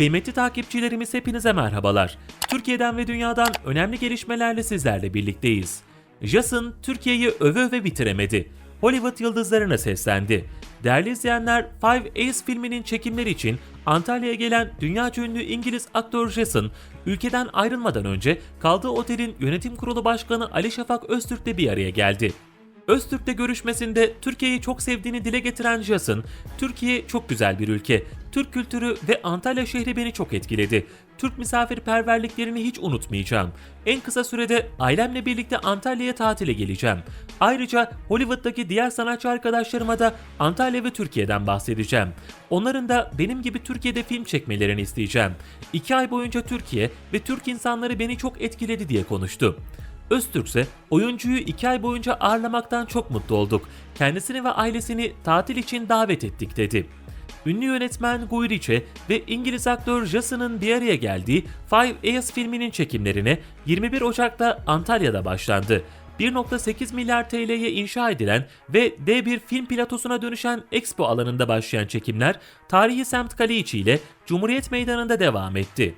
Kıymetli takipçilerimiz hepinize merhabalar. Türkiye'den ve dünyadan önemli gelişmelerle sizlerle birlikteyiz. Jason Türkiye'yi öve öve bitiremedi. Hollywood yıldızlarına seslendi. Değerli izleyenler, Five Ace filminin çekimleri için Antalya'ya gelen dünya ünlü İngiliz aktör Jason, ülkeden ayrılmadan önce kaldığı otelin yönetim kurulu başkanı Ali Şafak Öztürk'le bir araya geldi. Öztürk'le görüşmesinde Türkiye'yi çok sevdiğini dile getiren Jason, Türkiye çok güzel bir ülke. Türk kültürü ve Antalya şehri beni çok etkiledi. Türk misafirperverliklerini hiç unutmayacağım. En kısa sürede ailemle birlikte Antalya'ya tatile geleceğim. Ayrıca Hollywood'daki diğer sanatçı arkadaşlarıma da Antalya ve Türkiye'den bahsedeceğim. Onların da benim gibi Türkiye'de film çekmelerini isteyeceğim. İki ay boyunca Türkiye ve Türk insanları beni çok etkiledi diye konuştu. Öztürk ise oyuncuyu 2 ay boyunca ağırlamaktan çok mutlu olduk. Kendisini ve ailesini tatil için davet ettik dedi. Ünlü yönetmen Guy Ritchie ve İngiliz aktör Jason'ın bir araya geldiği Five Ace filminin çekimlerine 21 Ocak'ta Antalya'da başlandı. 1.8 milyar TL'ye inşa edilen ve dev bir film platosuna dönüşen Expo alanında başlayan çekimler tarihi semt Kaleiçi ile Cumhuriyet Meydanı'nda devam etti.